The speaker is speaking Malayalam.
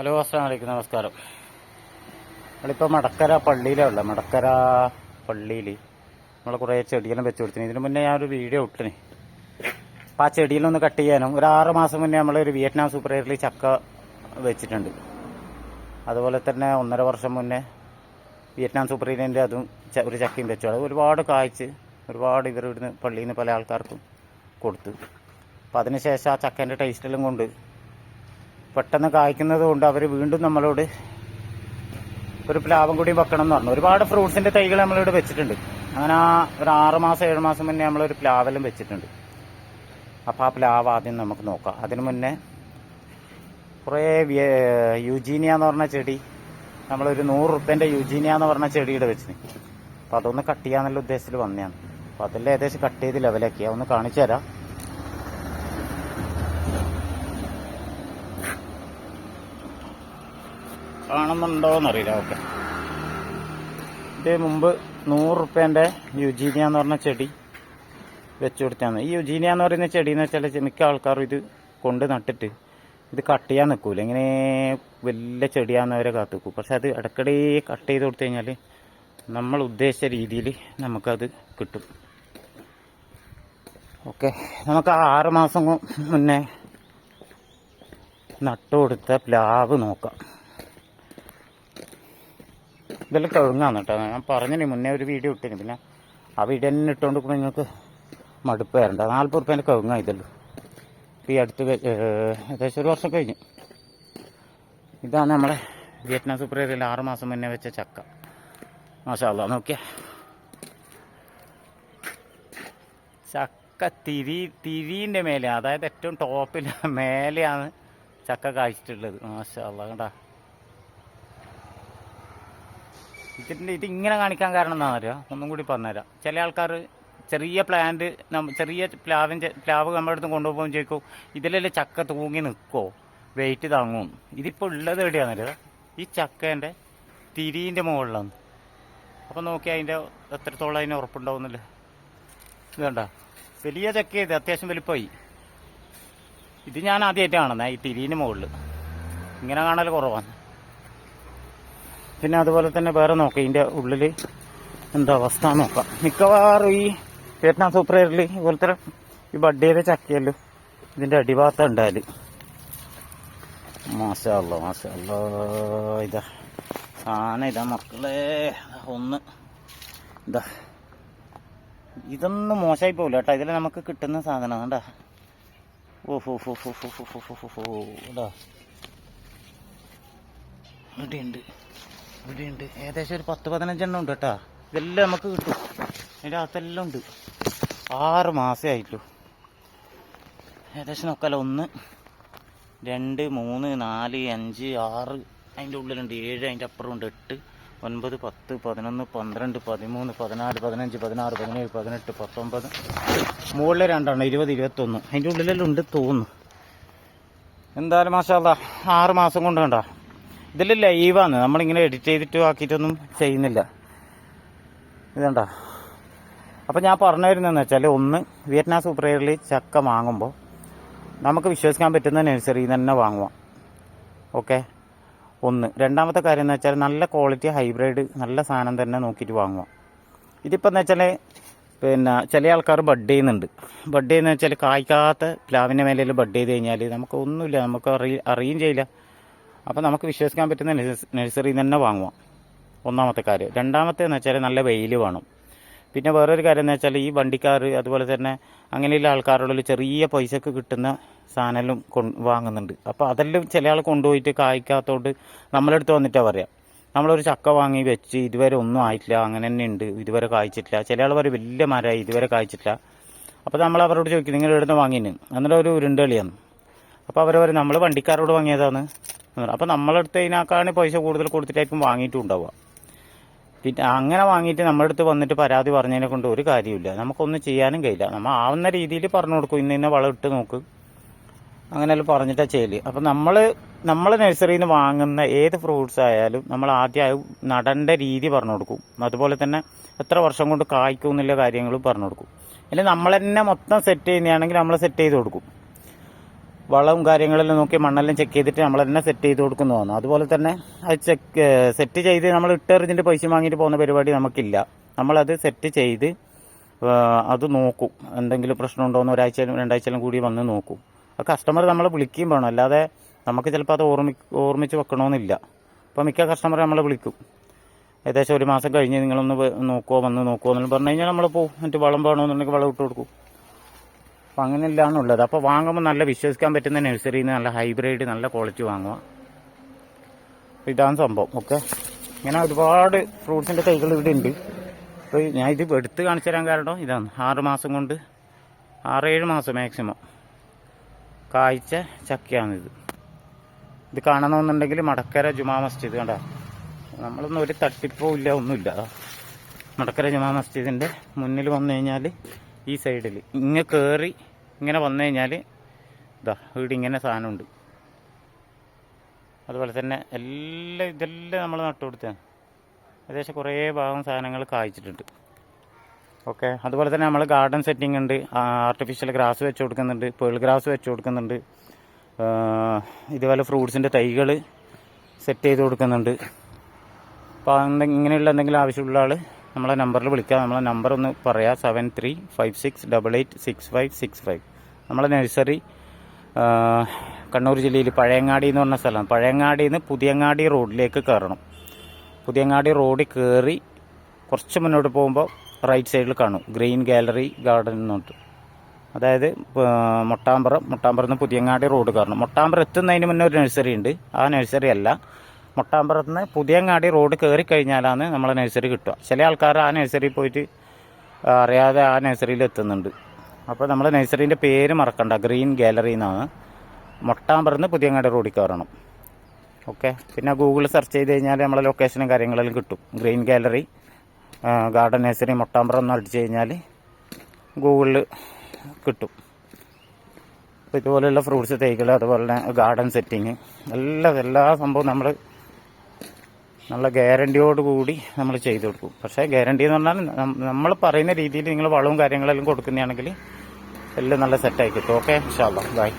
ഹലോ അസ്സാം വലൈക്കും നമസ്കാരം. നമ്മളിപ്പോൾ മടക്കര പള്ളിയിലുള്ള മടക്കര പള്ളിയിൽ നമ്മൾ കുറേ ചെടികളും വെച്ച് കൊടുത്തിന്. ഇതിന് മുന്നേ ഞാൻ ഒരു വീഡിയോ ഇട്ടിന്. അപ്പോൾ ആ ചെടിയിലൊന്ന് കട്ട് ചെയ്യാനും ഒരു ആറ് മാസം മുന്നേ നമ്മൾ ഒരു വിയറ്റ്നാം സൂപ്പർ എയറിൽ ചക്ക വെച്ചിട്ടുണ്ട്. അതുപോലെ തന്നെ ഒന്നര വർഷം മുന്നേ വിയറ്റ്നാം സൂപ്പർ എയറിന്റെ അതും ഒരു ചക്കയും വെച്ചു. അത് ഒരുപാട് കായ്ച്ച് ഒരുപാട് ഇവർ ഇവിടുന്ന് പള്ളിയിൽ നിന്ന് പല ആൾക്കാർക്കും കൊടുത്തു. അപ്പോൾ അതിനുശേഷം ആ ചക്കേന്റെ ടേസ്റ്റെല്ലാം കൊണ്ട് പെട്ടെന്ന് കായ്ക്കുന്നത് കൊണ്ട് അവർ വീണ്ടും നമ്മളോട് ഒരു പ്ലാവും കൂടി വെക്കണം എന്ന് പറഞ്ഞു. ഒരുപാട് ഫ്രൂട്ട്സിന്റെ തൈകൾ നമ്മളിവിടെ വെച്ചിട്ടുണ്ട്. അങ്ങനെ ആ ഒരു ആറ് മാസം ഏഴ് മാസം മുന്നേ നമ്മളൊരു പ്ലാവെല്ലാം വെച്ചിട്ടുണ്ട്. അപ്പോൾ ആ പ്ലാവ് ആദ്യം നമുക്ക് നോക്കാം. അതിനു മുന്നേ കുറേ യുജീനിയ എന്ന് പറഞ്ഞ ചെടി നമ്മളൊരു നൂറ് റുപ്യന്റെ യുജീനിയ എന്ന് പറഞ്ഞ ചെടിയുടെ വെച്ചിന്. അപ്പോൾ അതൊന്ന് കട്ട് ചെയ്യാന്നുള്ള ഉദ്ദേശത്തിൽ വന്നതാണ്. അപ്പോൾ അതെല്ലാം ഏകദേശം കട്ട് ചെയ്ത് ലെവലാക്കി അതൊന്ന് കാണിച്ചു തരാം. കാണുന്നുണ്ടോ എന്നറിയില്ല ഓക്കെ. ഇത് മുമ്പ് നൂറ് റുപ്യന്റെ യുജീനിയ എന്ന് പറഞ്ഞ ചെടി വെച്ചു കൊടുത്താണ് ഈ യുജീനിയ എന്ന് പറയുന്ന ചെടി എന്ന് വെച്ചാൽ മിക്ക ആൾക്കാരും ഇത് കൊണ്ട് നട്ടിട്ട് ഇത് കട്ട് ചെയ്യാൻ നിൽക്കൂല ഇങ്ങനെ വലിയ ചെടിയാകുന്നവരെ കാത്തു നിൽക്കും പക്ഷെ അത് ഇടയ്ക്കിടെ കട്ട് ചെയ്ത് കൊടുത്തു കഴിഞ്ഞാൽ നമ്മൾ ഉദ്ദേശിച്ച രീതിയിൽ നമുക്കത് കിട്ടും. ഓക്കെ. നമുക്ക് ആറ് മാസം മുന്നേ നട്ടുകൊടുത്ത പ്ലാവ് നോക്കാം. ഇതെല്ലാം കിഴങ്ങാന്ന് കേട്ടോ. ഞാൻ പറഞ്ഞിന് മുന്നേ ഒരു വീഡിയോ ഇട്ടിന്. പിന്നെ ആ വീഡിയോ തന്നെ ഇട്ടുകൊണ്ട് നിങ്ങൾക്ക് മടുപ്പ് വരണ്ട. നാൽപ്പത് റുപ്യേന്റെ കഴുങ്ങാ ഇതല്ലോ. ഈ അടുത്ത് ഏകദേശം ഒരു വർഷം കഴിഞ്ഞു. ഇതാണ് നമ്മളെ വിയറ്റ്നാം സൂപ്പർ ഏരിയയിൽ ആറ് മാസം മുന്നേ വെച്ച ചക്ക. മാഷാല്ല നോക്കിയ. ചക്ക തിരി തിരീന്റെ മേലെ അതായത് ഏറ്റവും ടോപ്പിൽ മേലെയാണ് ചക്ക കായ്ച്ചിട്ടുള്ളത്. മാഷാല്ല കണ്ടാ? ഇതിന്റെ ഇത് ഇങ്ങനെ കാണിക്കാൻ കാരണം എന്താണെന്നറിയോ? ഒന്നും കൂടി പറഞ്ഞുതരാം. ചില ആൾക്കാർ ചെറിയ പ്ലാന്റ് ചെറിയ പ്ലാവിൻ പ്ലാവ് നമ്മുടെ അടുത്ത് കൊണ്ടുപോകുമ്പോൾ ചോദിക്കും ഇതിലല്ലേ ചക്ക തൂങ്ങി നിൽക്കോ വെയിറ്റ് താങ്ങും. ഇതിപ്പോൾ ഉള്ളത് എവിടെയാണെന്നറിയോ? ഈ ചക്കേന്റെ തിരീന്റെ മുകളിലാണ്. അപ്പോൾ നോക്കി അതിന്റെ എത്രത്തോളം അതിന് ഉറപ്പുണ്ടാവുന്നില്ല? ഇത് കണ്ട? വലിയ ചക്ക ഇത് അത്യാവശ്യം വലിപ്പമായി. ഇത് ഞാൻ ആദ്യമായിട്ട് കാണുന്നത് ഈ തിരീന്റെ മുകളിൽ ഇങ്ങനെ കാണൽ കുറവാണ്. പിന്നെ അതുപോലെ തന്നെ വേറെ നോക്കാം ഇതിന്റെ ഉള്ളിൽ എന്താ അവസ്ഥ നോക്കാം. മിക്കവാറും ഈ വിയറ്റ്നാം സൂപ്പർ എയറിൽ ഇതുപോലത്തെ ഈ ബഡ് ചെയ്ത ചക്കയല്ലോ ഇതിന്റെ അടിഭാഗത്ത് ഉണ്ടായാൽ മാഷല്ല മാഷല്ല ഇതാ സാധനം ഇതാ മക്കളെ ഒന്ന് ഇതാ. ഇതൊന്നും മോശമായി പോകില്ല കേട്ടോ ഇതിൽ നമുക്ക് കിട്ടുന്ന സാധനമാണ് കേട്ടാ. ഓ ഫോ ഫോ ഫോ ഫോ ഫോ ഫോ ഫോ ഫോ ഫോ ഇതാ. ഇവിടെയുണ്ട്. ഇവിടെയുണ്ട് ഏകദേശം ഒരു പത്ത് പതിനഞ്ചെണ്ണം ഉണ്ട് കേട്ടോ. ഇതെല്ലാം നമുക്ക് കിട്ടും. അതിന്റെ അകത്തെല്ലാം ഉണ്ട്. ആറ് മാസമേ ആയിട്ടുള്ളൂ. ഏകദേശം നോക്കാലോ. ഒന്ന് രണ്ട് മൂന്ന് നാല് അഞ്ച് ആറ് അതിന്റെ ഉള്ളിലുണ്ട്. ഏഴ് അതിന്റെ അപ്പുറമുണ്ട് എട്ട് ഒൻപത് പത്ത് പതിനൊന്ന് പന്ത്രണ്ട് പതിമൂന്ന് പതിനാല് പതിനഞ്ച് പതിനാറ് പതിനേഴ് പതിനെട്ട് പത്തൊമ്പത്. മുകളിലെ രണ്ടാണ് ഇരുപത് ഇരുപത്തൊന്ന്. അതിന്റെ ഉള്ളിലെല്ലാം ഉണ്ട് തോന്നുന്നു. എന്തായാലും മാഷാല്ല ആറ് മാസം കൊണ്ട് കണ്ട. ഇതിൽ ലൈവാണ്. നമ്മളിങ്ങനെ എഡിറ്റ് ചെയ്തിട്ട് ആക്കിയിട്ടൊന്നും ചെയ്യുന്നില്ല. ഇതണ്ട? അപ്പം ഞാൻ പറഞ്ഞു വരുന്നതെന്ന് വെച്ചാൽ ഒന്ന് വിയറ്റ്നാം സൂപ്പർ എയറിൽ ചക്ക വാങ്ങുമ്പോൾ നമുക്ക് വിശ്വസിക്കാൻ പറ്റുന്ന നഴ്സറിയിൽ തന്നെ വാങ്ങുക ഓക്കെ? ഒന്ന്. രണ്ടാമത്തെ കാര്യം എന്ന് വെച്ചാൽ നല്ല ക്വാളിറ്റി ഹൈബ്രിഡ് നല്ല സാധനം തന്നെ നോക്കിയിട്ട് വാങ്ങുക ഇതിപ്പോൾ എന്ന് വെച്ചാൽ പിന്നെ ചില ആൾക്കാർ ബഡ് ചെയ്യുന്നുണ്ട്. ബഡ് ചെയ്യുന്ന വെച്ചാൽ കായ്ക്കാത്ത പ്ലാവിന്റെ മേലെ ബഡ് ചെയ്ത് കഴിഞ്ഞാൽ നമുക്ക് ഒന്നുമില്ല. നമുക്ക് അറിയ അറിയുകയും ചെയ്യില്ല. അപ്പോൾ നമുക്ക് വിശ്വസിക്കാൻ പറ്റുന്ന നഴ്സറിയിൽ നിന്ന് തന്നെ വാങ്ങുക ഒന്നാമത്തെ കാര്യം. രണ്ടാമത്തെ എന്ന് വെച്ചാൽ നല്ല വെയിൽ വേണം. പിന്നെ വേറൊരു കാര്യം എന്ന് വെച്ചാൽ ഈ വണ്ടിക്കാർ അതുപോലെ തന്നെ അങ്ങനെയുള്ള ആൾക്കാരുള്ള ചെറിയ പൈസക്ക് കിട്ടുന്ന സാധനം കൊ വാങ്ങുന്നുണ്ട്. അപ്പോൾ അതെല്ലാം ചില ആൾ കൊണ്ടുപോയിട്ട് കായ്ക്കാത്തോണ്ട് നമ്മളെടുത്ത് വന്നിട്ടാണ് പറയാം. നമ്മളൊരു ചക്ക വാങ്ങി വെച്ച് ഇതുവരെ ഒന്നും ആയിട്ടില്ല അങ്ങനെ തന്നെ ഉണ്ട് ഇതുവരെ കായ്ച്ചിട്ടില്ല. ചില ആൾ പറയും വലിയ മരമായി ഇതുവരെ കായ്ച്ചിട്ടില്ല. അപ്പോൾ നമ്മൾ അവരോട് ചോദിക്കും നിങ്ങൾ എവിടെ നിന്ന് വാങ്ങിന് എന്നിട്ട് ഒരു ഉരുണ്ടളിയാണ് അപ്പോൾ അവർ പറയും നമ്മൾ വണ്ടിക്കാരോട് വാങ്ങിയതാണ്. അപ്പോൾ നമ്മളെടുത്ത് അതിനേക്കാളും പൈസ കൂടുതൽ കൊടുത്തിട്ടായിരിക്കും വാങ്ങിയിട്ടും ഉണ്ടാവുക പിന്നെ അങ്ങനെ വാങ്ങിയിട്ട് നമ്മുടെ അടുത്ത് വന്നിട്ട് പരാതി പറഞ്ഞതിനെ കൊണ്ട് ഒരു കാര്യമില്ല നമുക്കൊന്നും ചെയ്യാനും കഴിയില്ല. നമ്മൾ ആവുന്ന രീതിയിൽ പറഞ്ഞു കൊടുക്കും. ഇന്ന ഇന്ന വളം ഇട്ട് നോക്ക്. അങ്ങനെയല്ല പറഞ്ഞിട്ടാ ചെയ്യൽ. അപ്പം നമ്മൾ നമ്മൾ നഴ്സറിയിൽ നിന്ന് വാങ്ങുന്ന ഏത് ഫ്രൂട്ട്സ് ആയാലും നമ്മൾ ആദ്യം നടേണ്ട രീതി പറഞ്ഞു കൊടുക്കും. അതുപോലെ തന്നെ എത്ര വർഷം കൊണ്ട് കായ്ക്കും എന്നുള്ള കാര്യങ്ങളും പറഞ്ഞു കൊടുക്കും. അല്ലെങ്കിൽ നമ്മൾ തന്നെ മൊത്തം സെറ്റ് ചെയ്യുന്നതാണെങ്കിൽ നമ്മൾ സെറ്റ് ചെയ്ത് കൊടുക്കും. വളവും കാര്യങ്ങളെല്ലാം നോക്കി മണ്ണെല്ലാം ചെക്ക് ചെയ്തിട്ട് നമ്മൾ തന്നെ സെറ്റ് ചെയ്ത് കൊടുക്കുന്നു തോന്നുന്നു അതുപോലെ തന്നെ അത് ചെക്ക് സെറ്റ് ചെയ്ത് നമ്മൾ ഇട്ടെറിഞ്ഞിട്ട് പൈസ വാങ്ങിയിട്ട് പോകുന്ന പരിപാടി നമുക്കില്ല. നമ്മളത് സെറ്റ് ചെയ്ത് അത് നോക്കും. എന്തെങ്കിലും പ്രശ്നമുണ്ടോ എന്ന് ഒരാഴ്ചയിലും രണ്ടാഴ്ചയിലും കൂടി വന്ന് നോക്കും. ആ കസ്റ്റമർ നമ്മളെ വിളിക്കുകയും വേണം. അല്ലാതെ നമുക്ക് ചിലപ്പോൾ അത് ഓർമ്മി ഓർമ്മിച്ച് വെക്കണമെന്നില്ല അപ്പോൾ മിക്ക കസ്റ്റമർ നമ്മളെ വിളിക്കും. ഏകദേശം ഒരു മാസം കഴിഞ്ഞ് നിങ്ങളൊന്ന് നോക്കുമോ വന്ന് നോക്കുമോ എന്നെല്ലാം പറഞ്ഞു കഴിഞ്ഞാൽ നമ്മൾ പോകും എന്നിട്ട് വളം വേണമെന്നുണ്ടെങ്കിൽ വളം ഇട്ട് കൊടുക്കും. അപ്പം അങ്ങനെയെല്ലാം ഉള്ളത്. അപ്പോൾ വാങ്ങുമ്പോൾ നല്ല വിശ്വസിക്കാൻ പറ്റുന്ന നഴ്സറിയിൽ നിന്ന് നല്ല ഹൈബ്രിഡ് നല്ല ക്വാളിറ്റി വാങ്ങുക. അപ്പോൾ ഇതാണ് സംഭവം. ഓക്കെ. ഇങ്ങനെ ഒരുപാട് ഫ്രൂട്ട്സിന്റെ തൈകൾ ഇവിടെ ഉണ്ട്. അപ്പോൾ ഞാൻ ഇത് എടുത്ത് കാണിച്ചു തരാൻ കാരണം ഇതാണ്. ആറ് മാസം കൊണ്ട് ആറേഴ് മാസം മാക്സിമം കായ്ച്ച ചക്കയാണിത്. ഇത് കാണണമെന്നുണ്ടെങ്കിൽ മടക്കര ജുമാ മസ്ജിദ് കണ്ട. നമ്മളൊന്നും ഒരു തട്ടിപ്പോ ഇല്ല ഒന്നുമില്ല. മടക്കര ജുമാ മസ്ജിദിന്റെ മുന്നിൽ വന്നു കഴിഞ്ഞാൽ ഈ സൈഡിൽ ഇങ്ങനെ കയറി ഇങ്ങനെ വന്നു കഴിഞ്ഞാൽ ഇതാ ഇവിടെ ഇങ്ങനെ സാധനമുണ്ട്. അതുപോലെ തന്നെ എല്ലാം ഇതെല്ലാം നമ്മൾ നട്ടുകൊടുത്തതാണ് ഏകദേശം കുറേ ഭാഗം സാധനങ്ങൾ കായ്ച്ചിട്ടുണ്ട്. ഓക്കെ? അതുപോലെ തന്നെ നമ്മൾ ഗാർഡൻ സെറ്റിംഗ് ഉണ്ട്. ആർട്ടിഫിഷ്യൽ ഗ്രാസ് വെച്ച് കൊടുക്കുന്നുണ്ട്. പേൾ ഗ്രാസ് വെച്ച് കൊടുക്കുന്നുണ്ട്. ഇതുപോലെ ഫ്രൂട്ട്സിന്റെ തൈകൾ സെറ്റ് ചെയ്ത് കൊടുക്കുന്നുണ്ട്. അപ്പോൾ ഇങ്ങനെയുള്ള എന്തെങ്കിലും ആവശ്യമുള്ള ആൾ നമ്മളെ നമ്പറിൽ വിളിക്കുക നമ്മളെ നമ്പർ ഒന്ന് പറയാം seven three five six double eight six five six five നമ്മളെ നഴ്സറി കണ്ണൂർ ജില്ലയിൽ പഴയങ്ങാടി എന്ന് പറഞ്ഞ സ്ഥലമാണ്. പഴയങ്ങാടി നിന്ന് പുതിയങ്ങാടി റോഡിലേക്ക് കയറണം. പുതിയങ്ങാടി റോഡിൽ കയറി കുറച്ച് മുന്നോട്ട് പോകുമ്പോൾ റൈറ്റ് സൈഡിൽ കാണും. ഗ്രീൻ ഗാലറി ഗാർഡൻ എന്നിട്ട്. അതായത് മൊട്ടാമ്പറം. മൊട്ടാമ്പറം നിന്ന് പുതിയങ്ങാടി റോഡ് കയറണം. മൊട്ടാമ്പറം എത്തുന്നതിന് മുന്നേ ഒരു നഴ്സറി ഉണ്ട്. ആ നഴ്സറി അല്ല. മൊട്ടാമ്പറത്ത് നിന്ന് പുതിയങ്ങാടി റോഡ് കയറി കഴിഞ്ഞാലാണ് നമ്മളെ നഴ്സറി കിട്ടുക. ചില ആൾക്കാർ ആ നഴ്സറിയിൽ പോയിട്ട് അറിയാതെ ആ നഴ്സറിയിൽ എത്തുന്നുണ്ട്. അപ്പോൾ നമ്മൾ നഴ്സറീന്റെ പേര് മറക്കണ്ട. ഗ്രീൻ ഗാലറി എന്നാണ്. മൊട്ടാമ്പറന്ന് പുതിയങ്ങാട് റോഡിൽ കയറണം. ഓക്കെ? പിന്നെ ഗൂഗിളിൽ സെർച്ച് ചെയ്ത് കഴിഞ്ഞാൽ നമ്മളെ ലൊക്കേഷനും കാര്യങ്ങളെല്ലാം കിട്ടും. Green gallery garden nursery Mottambaram എന്ന് അടിച്ചു കഴിഞ്ഞാൽ ഗൂഗിളിൽ കിട്ടും. അപ്പോൾ ഇതുപോലെയുള്ള ഫ്രൂട്ട്സ് തൈകൾ അതുപോലെ തന്നെ ഗാർഡൻ സെറ്റിങ് എല്ലാ എല്ലാ സംഭവവും നമ്മൾ നല്ല ഗ്യാരണ്ടിയോട് കൂടി നമ്മൾ ചെയ്തു കൊടുക്കും. പക്ഷേ ഗ്യാരണ്ടി എന്ന് പറഞ്ഞാൽ നമ്മൾ പറയുന്ന രീതിയിൽ നിങ്ങൾ വളവും കാര്യങ്ങളെല്ലാം കൊടുക്കുന്നതാണെങ്കിൽ എല്ലാം നല്ല സെറ്റായി കിട്ടും. ഓക്കെ ഇൻഷാല്ലാ ബൈ